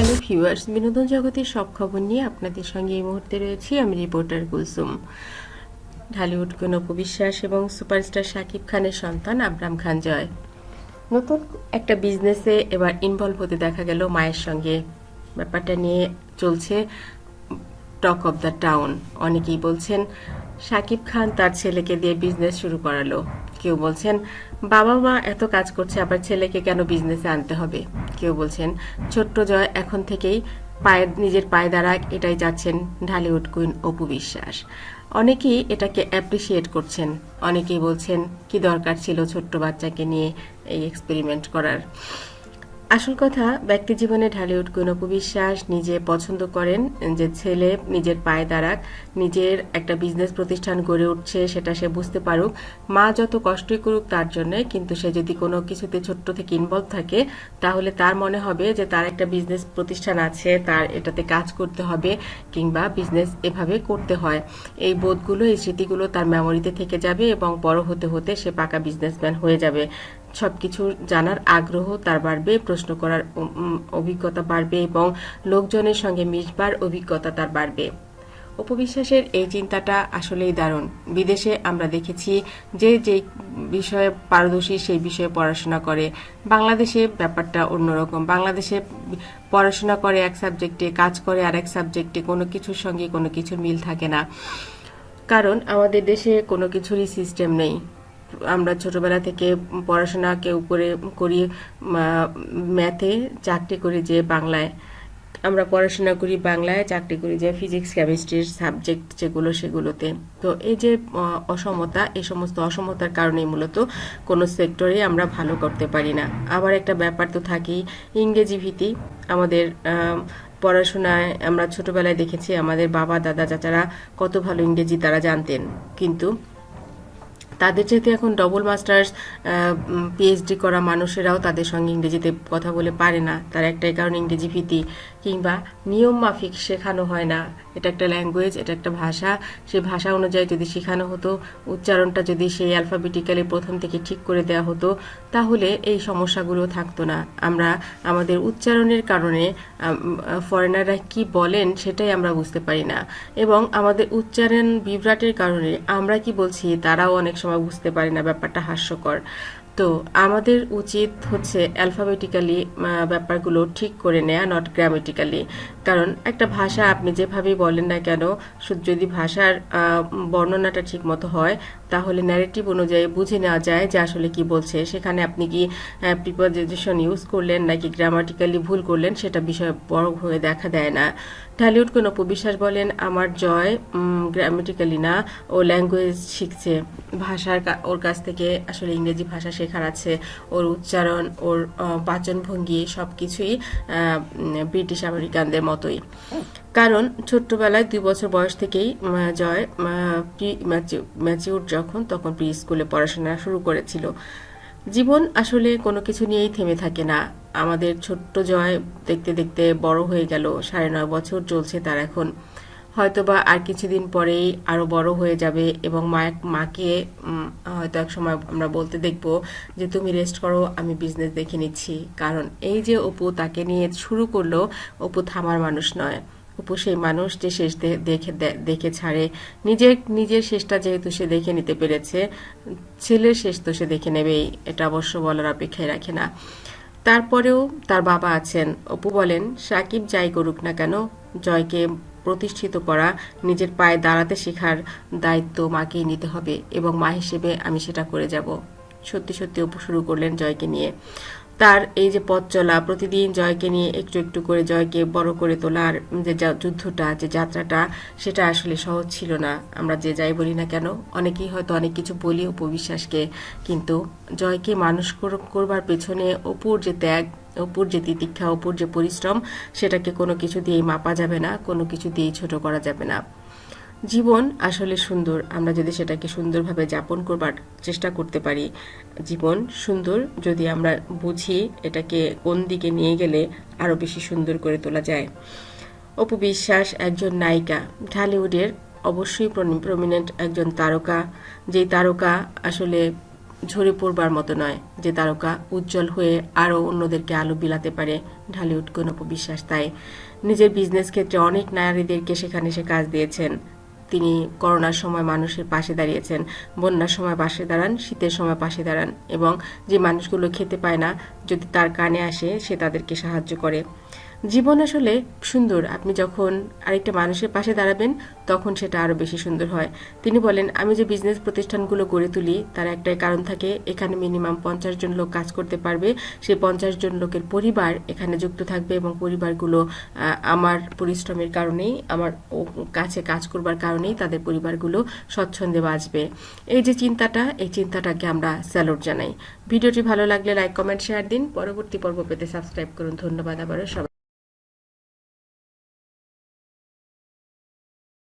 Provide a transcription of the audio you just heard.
Hello viewers বিনোদন জগতের সব খবর নিয়ে আপনাদের সঙ্গে এই মুহূর্তে রয়েছি আমি রিপোর্টার কুলসুম। ঢালিউড কোন বিশ্বাস এবং সুপারস্টার শাকিব খানের সন্তান আবরাম খান জয়। নতুন একটা বিজনেসে এবার ইনভলভ হতে দেখা গেল মায়ের সঙ্গে। ব্যাপারটা নিয়ে চলছে টক অফ দ্য টাউন অনেকেই বলছেন, শাকিব খান তার ছেলেকে দিয়ে বিজনেস শুরু করালো। কেউ বলছেন বাবা মা এত কাজ করছে, আবার ছেলেকে কেন বিজনেসে আনতে হবে? কেউ বলছেন, ছোট্ট জয় এখন থেকেই পায়ে, নিজের পায়ে দাঁড়াক এটাই যাচ্ছেন ঢালিউড কুইন অপু বিশ্বাস। অনেকেই এটাকে অ্যাপ্রিসিয়েট করছেন। অনেকেই বলছেন, কি দরকার ছিল ছোট্ট বাচ্চাকে নিয়ে এই এক্সপেরিমেন্ট করার? আসল কথা, ব্যক্তি জীবনে ঢালিউড কোন বিশ্বাস নিজে পছন্দ করেন, যে ছেলে নিজের পায়ে দাঁড়াক, নিজের একটা বিজনেস প্রতিষ্ঠান গড়ে উঠছে, সেটা সে বুঝতে পারুক। মা যত কষ্টই করুক তার জন্য, কিন্তু সে যদি কোনো কিছুতে ছোট্ট থেকে ইনভলভ থাকে, তাহলে তার মনে হবে যে তার একটা বিজনেস প্রতিষ্ঠান আছে, তার এটাতে কাজ করতে হবে, কিংবা বিজনেস এভাবে করতে হয়। এই বোধগুলো, এই স্মৃতিগুলো তার মেমোরিতে থেকে যাবে এবং বড় হতে হতে সে পাকা বিজনেসম্যান হয়ে যাবে। সবকিছু জানার আগ্রহ তার বাড়বে, প্রশ্ন করার অভিজ্ঞতা বাড়বে এবং লোকজনের সঙ্গে মিশবার অভিজ্ঞতা তার বাড়বে। উপবিশ্বাসের এই চিন্তাটা আসলেই দারুণ। বিদেশে আমরা দেখেছি যে যে বিষয়ে পারদর্শী সেই বিষয়ে পড়াশোনা করে। বাংলাদেশে ব্যাপারটা অন্যরকম। বাংলাদেশে পড়াশোনা করে এক সাবজেক্টে, কাজ করে আর এক সাবজেক্টে কোনো কিছুর সঙ্গে কোনো কিছুর মিল থাকে না। কারণ আমাদের দেশে কোনো কিছুরই সিস্টেম নেই। আমরা ছোটবেলা থেকে পড়াশোনা কেউ করে করি ম্যাথে চাকরি করি যে বাংলায়। আমরা পড়াশোনা করি বাংলায়, চাকরি করি যে ফিজিক্স কেমিস্ট্রির সাবজেক্ট যেগুলো সেগুলোতে। তো এই যে অসমতা, এই সমস্ত অসমতার কারণেই মূলত কোনো সেক্টরে আমরা ভালো করতে পারি না। আবার একটা ব্যাপার তো থাকেই, ইংরেজি ভীতি। আমাদের পড়াশোনায় আমরা ছোটবেলায় দেখেছি আমাদের বাবা, দাদা, চাচারা কত ভালো ইংরেজি তারা জানতেন। কিন্তু তাদের যেহেতু এখন ডবল মাস্টার্স পিএইচডি করা মানুষেরাও তাদের সঙ্গে ইংরেজিতে কথা বলে পারে না। তার একটাই কারণ ইংরেজি ভীতি, কিংবা নিয়ম মাফিক শেখানো হয় না। এটা একটা ল্যাঙ্গুয়েজ এটা একটা ভাষা। সেই ভাষা অনুযায়ী যদি শেখানো হতো, উচ্চারণটা যদি সেই অ্যালফাবেটিক্যালি প্রথম থেকে ঠিক করে দেওয়া হতো, তাহলে এই সমস্যাগুলো থাকতো না। আমরা, আমাদের উচ্চারণের কারণে ফরেনাররা কি বলেন সেটাই আমরা বুঝতে পারি না। এবং আমাদের উচ্চারণ বিভ্রাটের কারণে আমরা কি বলছি, তারাও অনেক সময় বুঝতে পারি না, ব্যাপারটা হাস্যকর। তো আমাদের উচিত হচ্ছে অ্যালফাবেটিক্যালি ব্যাপারগুলো ঠিক করে নেয়া নট গ্রামেটিক্যালি কারণ একটা ভাষা আপনি যেভাবেই বলেন না কেন যদি ভাষার বর্ণনাটা ঠিক মতো হয়, তাহলে ন্যারেটিভ অনুযায়ী বুঝে নেওয়া যায় যে আসলে কি বলছে। সেখানে আপনি কি প্রিপোজিশন ইউজ করলেন নাকি গ্রামাটিক্যালি ভুল করলেন, সেটা বিষয় বড় হয়ে দেখা দেয় না। ঢালিউড কোনো উপবিশ্বাস বলেন, আমার জয় গ্রামেটিক্যালি না, ও ল্যাঙ্গুয়েজ শিখছে। ভাষার ওর কাছ থেকে আসলে ইংরেজি ভাষা শেখার আছে ওর উচ্চারণ ওর আহ, বাচনভঙ্গি সব কিছুই ব্রিটিশ আমেরিকানদের মতোই। কারণ ছোট্টবেলায় দুই বছর বয়স থেকেই জয় ম্যাচিউর যখন তখন প্রি স্কুলে পড়াশোনা শুরু করেছিল। জীবন আসলে কোনো কিছু নিয়েই থেমে থাকে না। আমাদের ছোট্ট জয় দেখতে দেখতে বড় হয়ে গেল সাড়ে নয় বছর চলছে তার এখন। হয়তোবা আর কিছুদিন পরেই আরও বড় হয়ে যাবে এবং মা মাকে হয়তো এক সময় আমরা বলতে দেখব যে তুমি রেস্ট করো, আমি বিজনেস দেখে নিচ্ছি। কারণ এই যে অপু তাকে নিয়ে শুরু করল, অপু থামার মানুষ নয়। অপু সেই মানুষ যে শেষ দেখে দেখে ছাড়ে। নিজের নিজের শেষটা যেহেতু সে দেখে নিতে পেরেছে, ছেলের শেষ তো সে দেখে নেবেই, এটা অবশ্য বলার অপেক্ষায় রাখে না। তারপরেও তার বাবা আছেন। অপু বলেন, সাকিব যাই করুক না কেন, জয়কে প্রতিষ্ঠিত করা নিজের পায়ে দাঁড়াতে শেখার দায়িত্ব মাকেই নিতে হবে এবং মা হিসেবে আমি সেটা করে যাব। সত্যি সত্যি অপু শুরু করলেন জয়কে নিয়ে। তার এই যে পথ চলা, প্রতিদিন জয়কে নিয়ে একটু একটু করে জয়কে বড় করে তোলার যে যুদ্ধটা, যে যাত্রাটা, সেটা আসলে সহজ ছিল না। আমরা যে যাই বলি না কেন, অনেকেই হয়তো অনেক কিছু বলি উপবিশ্বাসকে কিন্তু জয়কে মানুষ করবার পেছনে অপুর যে ত্যাগ অপুর যে তিতিক্ষা অপুর যে পরিশ্রম, সেটাকে কোনো কিছু দিয়েই মাপা যাবে না, কোনো কিছু দিয়েই ছোট করা যাবে না। জীবন আসলে সুন্দর, আমরা যদি সেটাকে সুন্দরভাবে যাপন করবার চেষ্টা করতে পারি, জীবন সুন্দর যদি আমরা বুঝি এটাকে কোন দিকে নিয়ে গেলে আরও বেশি সুন্দর করে তোলা যায়। অপু বিশ্বাস একজন নায়িকা, ঢালিউডের অবশ্যই প্রমিনেন্ট একজন তারকা, যেই তারকা আসলে ঝরে পড়বার মতো নয় যে তারকা উজ্জ্বল হয়ে আরও অন্যদেরকে আলো বিলাতে পারে ঢালিউড গণপ বিশ্বাস তাই নিজের বিজনেস ক্ষেত্রে অনেক নারীদেরকে সেখানে সে কাজ দিয়েছেন। তিনি করোনার সময় মানুষের পাশে দাঁড়িয়েছেন, বন্যার সময় পাশে দাঁড়ান, শীতের সময় পাশে দাঁড়ান এবং যে মানুষগুলো খেতে পায় না, যদি তার কানে আসে সে তাদেরকে সাহায্য করে। জীবন আসলে সুন্দর। আপনি যখন আরেকটা মানুষের পাশে দাঁড়াবেন, তখন সেটা আরও বেশি সুন্দর হয়। তিনি বলেন, আমি যে বিজনেস প্রতিষ্ঠানগুলো গড়ে তুলি, তার একটাই কারণ থাকে, এখানে মিনিমাম পঞ্চাশ জন লোক কাজ করতে পারবে। সেই পঞ্চাশ জন লোকের পরিবার এখানে যুক্ত থাকবে এবং পরিবারগুলো আমার পরিশ্রমের কারণেই, আমার কাছে কাজ করবার কারণেই তাদের পরিবারগুলো স্বচ্ছন্দে বাঁচবে। এই যে চিন্তাটা, এই চিন্তাটাকে আমরা স্যালুট জানাই। ভিডিওটি ভালো লাগলে লাইক কমেন্ট শেয়ার দিন। পরবর্তী পর্ব পেতে সাবস্ক্রাইব করুন। ধন্যবাদ আবারও সবাই